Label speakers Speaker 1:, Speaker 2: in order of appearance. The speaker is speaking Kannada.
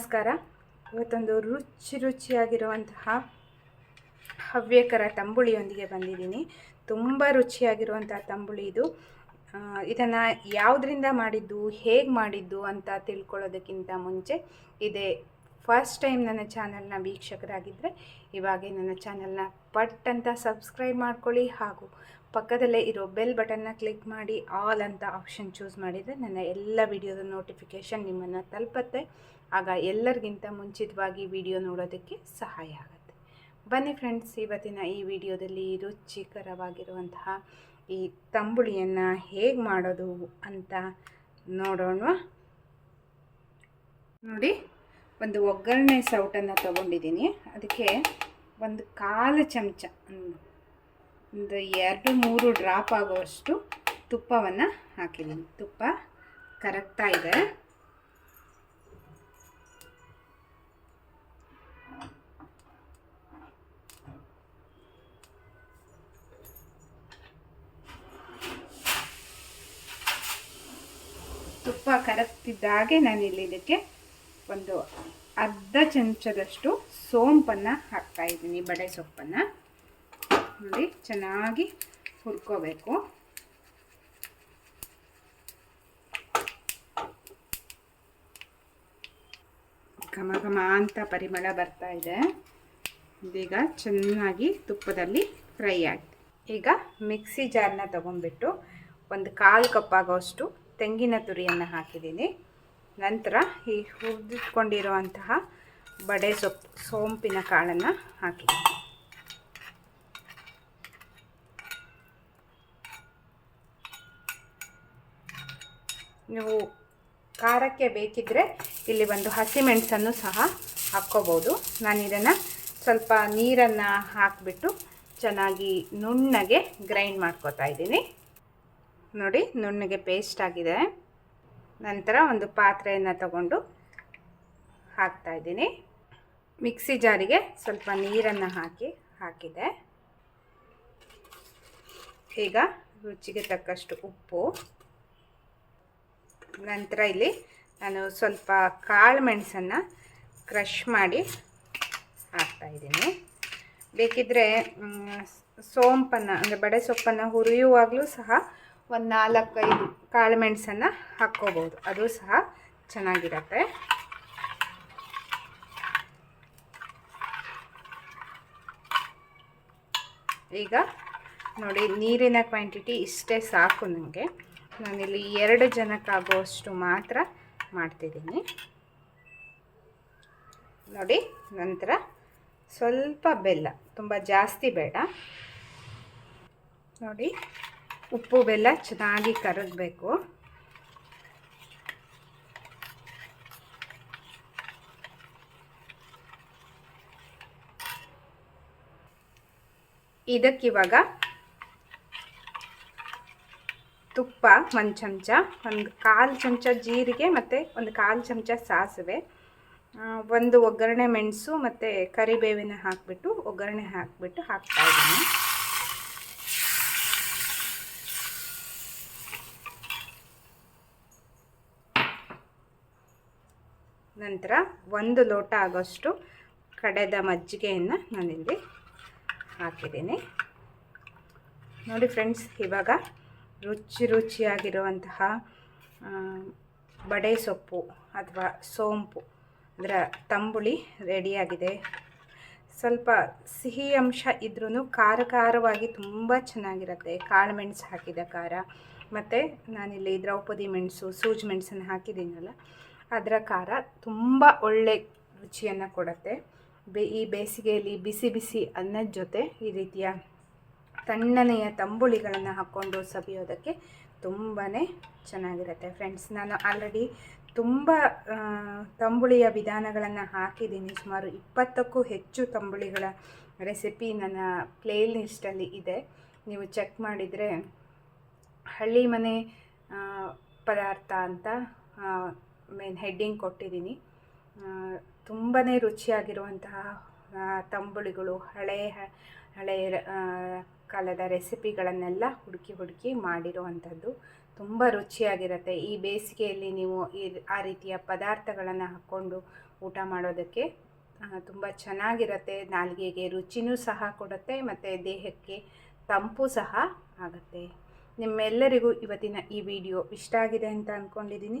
Speaker 1: ನಮಸ್ಕಾರ. ಇವತ್ತೊಂದು ರುಚಿ ರುಚಿಯಾಗಿರುವಂತಹ ಹವ್ಯಕರ ತಂಬುಳಿಯೊಂದಿಗೆ ಬಂದಿದ್ದೀನಿ. ತುಂಬ ರುಚಿಯಾಗಿರುವಂತಹ ತಂಬುಳಿ ಇದು. ಇದನ್ನು ಯಾವುದರಿಂದ ಮಾಡಿದ್ದು, ಹೇಗೆ ಮಾಡಿದ್ದು ಅಂತ ತಿಳ್ಕೊಳ್ಳೋದಕ್ಕಿಂತ ಮುಂಚೆ ಇದೇ ಫಸ್ಟ್ ಟೈಮ್ ನನ್ನ ಚಾನಲ್ನ ವೀಕ್ಷಕರಾಗಿದ್ದರೆ ಇವಾಗೆ ನನ್ನ ಚಾನಲ್ನ ಪಟ್ ಅಂತ ಸಬ್ಸ್ಕ್ರೈಬ್ ಮಾಡ್ಕೊಳ್ಳಿ ಹಾಗೂ ಪಕ್ಕದಲ್ಲೇ ಇರೋ ಬೆಲ್ ಬಟನ್ನ ಕ್ಲಿಕ್ ಮಾಡಿ ಆಲ್ ಅಂತ ಆಪ್ಷನ್ ಚೂಸ್ ಮಾಡಿದರೆ ನನ್ನ ಎಲ್ಲ ವಿಡಿಯೋದ ನೋಟಿಫಿಕೇಷನ್ ನಿಮ್ಮನ್ನು ತಲುಪತ್ತೆ. ಆಗ ಎಲ್ಲರಿಗಿಂತ ಮುಂಚಿತವಾಗಿ ವಿಡಿಯೋ ನೋಡೋದಕ್ಕೆ ಸಹಾಯ ಆಗುತ್ತೆ. ಬನ್ನಿ ಫ್ರೆಂಡ್ಸ್, ಇವತ್ತಿನ ಈ ವಿಡಿಯೋದಲ್ಲಿ ರುಚಿಕರವಾಗಿರುವಂತಹ ಈ ತಂಬುಳಿಯನ್ನು ಹೇಗೆ ಮಾಡೋದು ಅಂತ ನೋಡೋಣ. ನೋಡಿ. ಒಂದು ಒಗ್ಗರಣೆ ಸೌಟನ್ನು ತಗೊಂಡಿದ್ದೀನಿ. ಅದಕ್ಕೆ ಒಂದು ಕಾಲು ಚಮಚ, ಒಂದು ಎರಡು ಮೂರು ಡ್ರಾಪ್ ಆಗುವಷ್ಟು ತುಪ್ಪವನ್ನು ಹಾಕಿದ್ದೀನಿ. ತುಪ್ಪ ಕರಗ್ತಾ ಇದೆ. ತುಪ್ಪ ಕರಗ್ತಿದ್ದಾಗೆ ನಾನು ಇಲ್ಲಿ ಇದಕ್ಕೆ ಒಂದು ಅರ್ಧ ಚಮಚದಷ್ಟು ಸೋಂಪನ್ನು ಹಾಕ್ತಾ ಇದ್ದೀನಿ, ಬಡೆ ಸೊಪ್ಪನ್ನು. ನೋಡಿ, ಚೆನ್ನಾಗಿ ಹುರ್ಕೋಬೇಕು. ಘಮ ಘಮ ಅಂತ ಪರಿಮಳ ಬರ್ತಾ ಇದೆ. ಇದೀಗ ಚೆನ್ನಾಗಿ ತುಪ್ಪದಲ್ಲಿ ಫ್ರೈ ಆಗಿದೆ ಈಗ ಮಿಕ್ಸಿ ಜಾರ್ನ ತಗೊಂಡ್ಬಿಟ್ಟು ಒಂದು ಕಾಲು ಕಪ್ಪಾಗೋಷ್ಟು ತೆಂಗಿನ ತುರಿಯನ್ನು ಹಾಕಿದ್ದೀನಿ. ನಂತರ ಈ ಹುರಿದಿಟ್ಕೊಂಡಿರುವಂತಹ ಬಡೆ ಸೊಪ್ಪು, ಸೋಂಪಿನ ಕಾಳನ್ನು ಹಾಕಿ. ನೀವು ಖಾರಕ್ಕೆ ಬೇಕಿದ್ದರೆ ಇಲ್ಲಿ ಒಂದು ಹಸಿಮೆಣಸನ್ನು ಸಹ ಹಾಕ್ಕೋಬೋದು. ನಾನು ಇದನ್ನು ಸ್ವಲ್ಪ ನೀರನ್ನು ಹಾಕಿಬಿಟ್ಟು ಚೆನ್ನಾಗಿ ನುಣ್ಣಗೆ ಗ್ರೈಂಡ್ ಮಾಡ್ಕೋತಾ ಇದ್ದೀನಿ. ನೋಡಿ, ನುಣ್ಣಗೆ ಪೇಸ್ಟ್ ಆಗಿದೆ. ನಂತರ ಒಂದು ಪಾತ್ರೆಯನ್ನು ತಗೊಂಡು ಹಾಕ್ತಾ ಇದ್ದೀನಿ. ಮಿಕ್ಸಿ ಜಾರಿಗೆ ಸ್ವಲ್ಪ ನೀರನ್ನು ಹಾಕಿ, ಹಾಕಿದೆ. ಈಗ ರುಚಿಗೆ ತಕ್ಕಷ್ಟು ಉಪ್ಪು. ನಂತರ ಇಲ್ಲಿ ನಾನು ಸ್ವಲ್ಪ ಕಾಳು ಮೆಣಸನ್ನು ಕ್ರಷ್ ಮಾಡಿ ಹಾಕ್ತಾಯಿದ್ದೀನಿ ಬೇಕಿದ್ದರೆ ಸೋಂಪನ್ನು, ಅಂದರೆ ಬಡೆ ಸೊಪ್ಪನ್ನು ಹುರಿಯುವಾಗಲೂ ಸಹ ಒಂದು ನಾಲ್ಕೈದು ಕಾಳು ಮೆಣಸನ್ನು ಹಾಕ್ಕೋಬೋದು. ಅದು ಸಹ ಚೆನ್ನಾಗಿರತ್ತೆ. ಈಗ ನೋಡಿ, ನೀರಿನ ಕ್ವಾಂಟಿಟಿ ಇಷ್ಟೇ ಸಾಕು ನನಗೆ ನಾನಿಲ್ಲಿ ಎರಡು ಜನಕ್ಕಾಗುವಷ್ಟು ಮಾತ್ರ ಮಾಡ್ತಿದ್ದೀನಿ. ನೋಡಿ, ನಂತರ ಸ್ವಲ್ಪ ಬೆಲ್ಲ. ತುಂಬ ಜಾಸ್ತಿ ಬೇಡ. ನೋಡಿ ಉಪ್ಪು, ಬೆಲ್ಲ ಚೆನ್ನಾಗಿ ಕರಗಬೇಕು. ಇದಕ್ಕಿವಾಗ ತುಪ್ಪ ಒಂದು ಚಮಚ, ಒಂದು ಕಾಲು ಚಮಚ ಜೀರಿಗೆ ಮತ್ತು ಒಂದು ಕಾಲು ಚಮಚ ಸಾಸಿವೆ. ಒಂದು ಒಗ್ಗರಣೆ ಮೆಣಸು ಮತ್ತು ಕರಿಬೇವಿನ ಹಾಕಿಬಿಟ್ಟು ಒಗ್ಗರಣೆ ಹಾಕಿಬಿಟ್ಟು ಹಾಕ್ತಾ ನಂತರ ಒಂದು ಲೋಟ ಆಗೋಷ್ಟು ಕಡೆದ ಮಜ್ಜಿಗೆಯನ್ನು ನಾನಿಲ್ಲಿ ಹಾಕಿದ್ದೀನಿ. ನೋಡಿ ಫ್ರೆಂಡ್ಸ್, ಇವಾಗ ರುಚಿ ರುಚಿಯಾಗಿರುವಂತಹ ಬಡೆ ಸೊಪ್ಪು ಅಥವಾ ಸೋಂಪು, ಅದರ ತಂಬುಳಿ ರೆಡಿಯಾಗಿದೆ. ಸ್ವಲ್ಪ ಸಿಹಿ ಅಂಶ ಇದ್ರೂ ಖಾರ ಖಾರವಾಗಿ ತುಂಬ ಚೆನ್ನಾಗಿರುತ್ತೆ. ಕಾಳು ಮೆಣಸು ಹಾಕಿದ ಖಾರ. ಮತ್ತು ನಾನಿಲ್ಲಿ ದ್ರೌಪದಿ ಮೆಣಸು, ಸೂಜಿ ಮೆಣಸನ್ನು ಹಾಕಿದ್ದೀನಲ್ಲ ಅದರ ಖಾರ ತುಂಬ ಒಳ್ಳೆ ರುಚಿಯನ್ನು ಕೊಡುತ್ತೆ. ಬೇ ಈ ಬೇಸಿಗೆಯಲ್ಲಿ ಬಿಸಿ ಬಿಸಿ ಅನ್ನದ ಜೊತೆ ಈ ರೀತಿಯ ತಣ್ಣನೆಯ ತಂಬುಳಿಗಳನ್ನು ಹಾಕ್ಕೊಂಡು ಸವಿಯೋದಕ್ಕೆ ತುಂಬಾ ಚೆನ್ನಾಗಿರುತ್ತೆ. ಫ್ರೆಂಡ್ಸ್, ನಾನು ಆಲ್ರೆಡಿ ತುಂಬ ತಂಬುಳಿಯ ವಿಧಾನಗಳನ್ನು ಹಾಕಿದ್ದೀನಿ. ಸುಮಾರು ಇಪ್ಪತ್ತಕ್ಕೂ ಹೆಚ್ಚು ತಂಬುಳಿಗಳ ರೆಸಿಪಿ ನನ್ನ ಪ್ಲೇಲಿಸ್ಟಲ್ಲಿ ಇದೆ. ನೀವು ಚೆಕ್ ಮಾಡಿದರೆ ಹಳ್ಳಿ ಮನೆ ಪದಾರ್ಥ ಅಂತ ಮೇನ್ ಹೆಡ್ಡಿಂಗ್ ಕೊಟ್ಟಿದ್ದೀನಿ. ತುಂಬಾ ರುಚಿಯಾಗಿರುವಂತಹ ತಂಬುಳಿಗಳು, ಹಳೆ ಹಳೆ ಕಾಲದ ರೆಸಿಪಿಗಳನ್ನೆಲ್ಲ ಹುಡುಕಿ ಹುಡುಕಿ ಮಾಡಿರುವಂಥದ್ದು. ತುಂಬ ರುಚಿಯಾಗಿರುತ್ತೆ. ಈ ಬೇಸಿಗೆಯಲ್ಲಿ ನೀವು ಈ, ಆ ರೀತಿಯ ಪದಾರ್ಥಗಳನ್ನು ಹಾಕ್ಕೊಂಡು ಊಟ ಮಾಡೋದಕ್ಕೆ ತುಂಬ ಚೆನ್ನಾಗಿರುತ್ತೆ. ನಾಲಿಗೆಗೆ ರುಚಿನೂ ಸಹ ಕೊಡುತ್ತೆ, ಮತ್ತು ದೇಹಕ್ಕೆ ತಂಪು ಸಹ ಆಗುತ್ತೆ. ನಿಮ್ಮೆಲ್ಲರಿಗೂ ಇವತ್ತಿನ ಈ ವಿಡಿಯೋ ಇಷ್ಟ ಆಗಿದೆ ಅಂತ ಅಂದ್ಕೊಂಡಿದ್ದೀನಿ